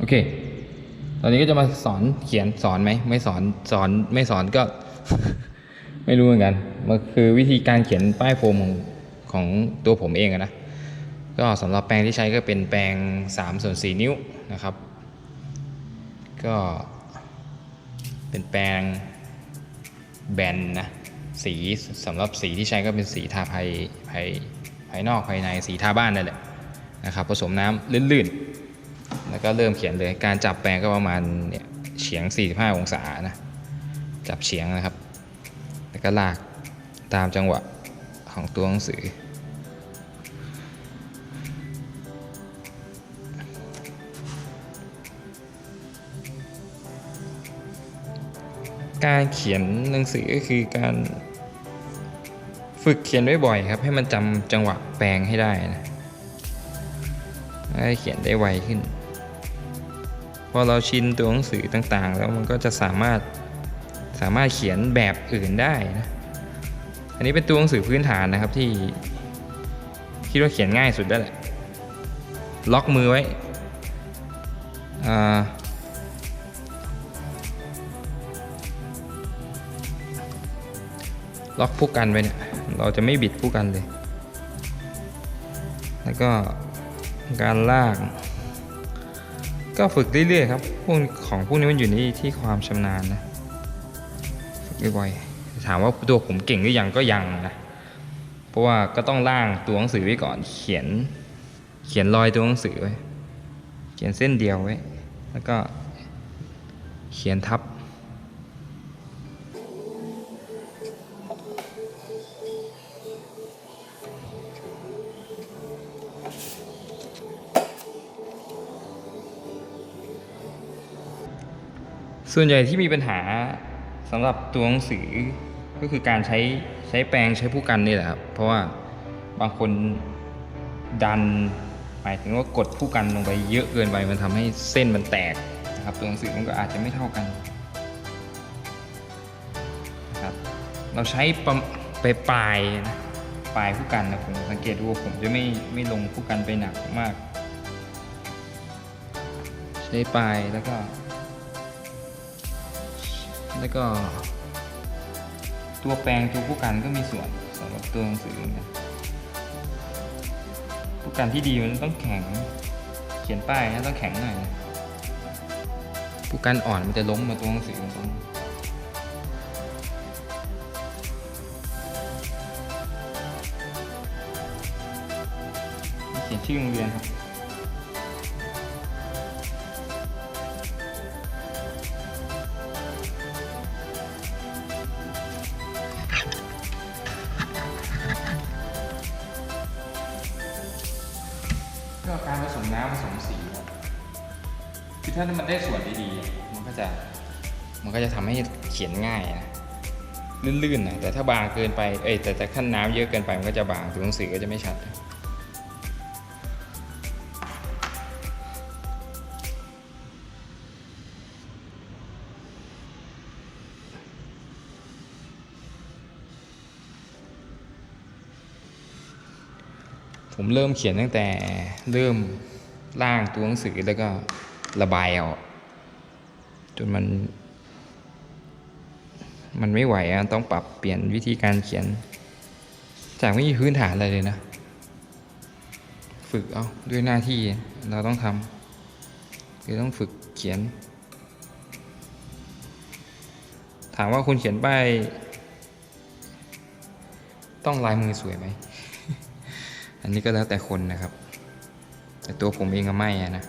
โอเค ตอนนี้ก็จะมาสอนเขียนสอนไหมไม่สอนสอนไม่สอนก็ ไม่รู้เหมือนกันมันคือวิธีการเขียนป้ายโฟมของของตัวผมเองนะก็สำหรับแปรงที่ใช้ก็เป็นแปรง3ส่วน4นิ้วนะครับ ก็เป็นแปรงแบนนะสีสำหรับสีที่ใช้ก็เป็นสีทาภายภายภายนอกภายในสีทาบ้านนั่นแหละนะครับ ผสมน้ำลื่นๆ แล้วก็เริ่มเขียนเลยการจับแปรงก็ประมาณเนี่ยเฉียง 45 องศานะจับเฉียงนะครับ แล้วก็ลากตามจังหวะของตัวหนังสือ การเขียนหนังสือก็คือการฝึกเขียนบ่อยๆครับ ให้มันจำจังหวะแปลงให้ได้นะให้เขียนได้ไวขึ้น พอเราชินตัวหนังสือต่างๆ แล้วมันก็จะสามารถสามารถเขียนแบบอื่นได้นะอันนี้เป็นตัวหนังสือพื้นฐานนะครับที่คิดว่าเขียนง่ายสุดแล้แหละล็อกมือไว้ล็อกผู้กันไว้เนี่ยเราจะไม่บิดผู้กันเลย แล้วก็การลาก ก็ฝึกเรื่อยๆครับพวกของพวกนี้มันอยู่ที่ที่ความชำนาญนะฝึกบ่อยๆถามว่าตัวผมเก่งหรือยังก็ยังนะเพราะว่าก็ต้องร่างตัวหนังสือไว้ก่อน เขียน เขียนรอยตัวหนังสือไว้ เขียนเส้นเดียวไว้ แล้วก็เขียนทับ ส่วนใหญ่ที่มีปัญหาสำหรับตัวหนังสือก็คือการใช้ใช้แปรงใช้ผู้กันนี่แหละครับเพราะว่าบางคนดันหมายถึงว่ากดผู้กันลงไปเยอะเกินไปมันทำให้เส้นมันแตกนะครับ ตัวหนังสือมันก็อาจจะไม่เท่ากันนะครับเราใช้ประไปปลายนะปลายผู้กันนะผมสังเกตดูว่าผมจะไม่ไม่ลงผู้กันไปหนักมาก ใช้ปลายแล้วก็ แล้วก็ตัวแปรงตัวผู้กันก็มีส่วนสำหรับตัวหนังสือเนกันผู้กันที่ดีมันต้องแข็ง เขียนป้ายนะต้องแข็งหน่อยผู้กันอ่อนมันจะล้มมาตัวหนังสือตรงเขียนชื่อโรงเรียนครับ คือถ้ามันได้ส่วนดีๆ มันก็จะ มันก็จะทำให้เขียนง่ายนะ ลื่นๆนะแต่ถ้าบางเกินไป เอ้ย แต่แต่ขั้นน้ำเยอะเกินไป มันก็จะบางตัวหนังสือก็จะไม่ชัดผมเริ่มเขียนตั้งแต่เริ่มร่างตัวหนังสือแล้วก็ ระบายเอาจนมัน มันไม่ไหวอะต้องปรับเปลี่ยนวิธีการเขียน จากไม่มีพื้นฐานอะไรเลยนะ ฝึกเอาด้วยหน้าที่เราต้องทำคือต้องฝึกเขียน ถามว่าคุณเขียนป้ายต้องลายมือสวยไหม อันนี้ก็แล้วแต่คนนะครับ แต่ตัวผมเองก็ไม่นะ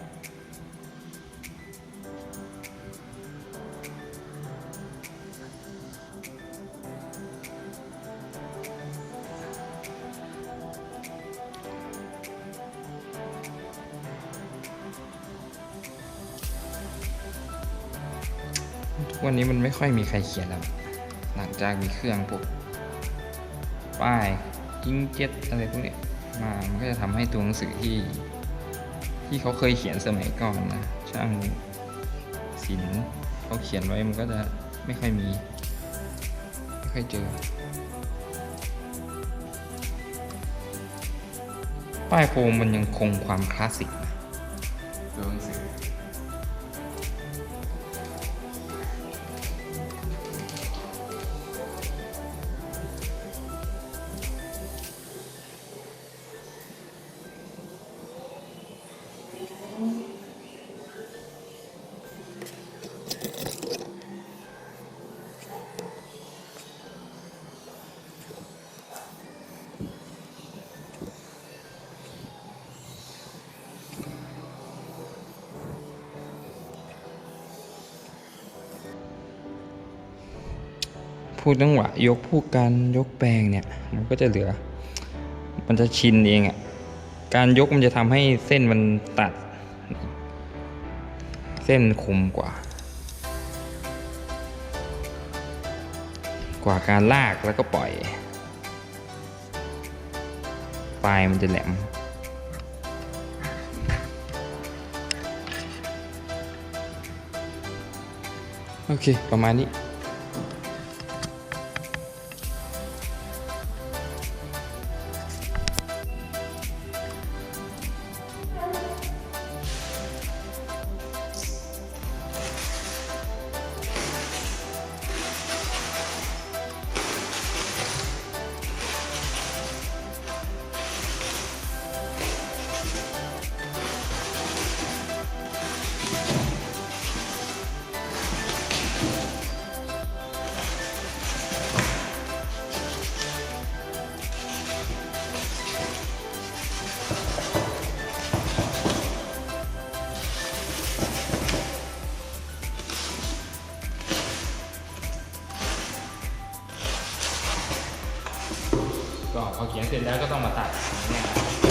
วันนี้มันไม่ค่อยมีใครเขียนแล้ว หลังจากมีเครื่องพวกป้ายอิงเจ็ตอะไรพวกนี้มามันก็จะทำให้ตัวหนังสือที่ ที่เขาเคยเขียนสมัยก่อนนะช่างศิลป์เขาเขียนไว้มันก็จะไม่ค่อยมี ไม่ค่อยเจอ ป้ายโฟมมันยังคงความคลาสสิกนะตัวหนังสือ พูดจังหวะยกผู้การยกแปลงเนี่ย มันก็จะเหลือ มันจะชินเองอะ่ะ การยกมันจะทำให้เส้นมันตัด เส้นคมกว่า กว่าการลากแล้วก็ปล่อย ปลายมันจะแหลมโอเค ประมาณนี้ พอเขียนเสร็จแล้วก็ต้องมาตัดอย่างเงี้ย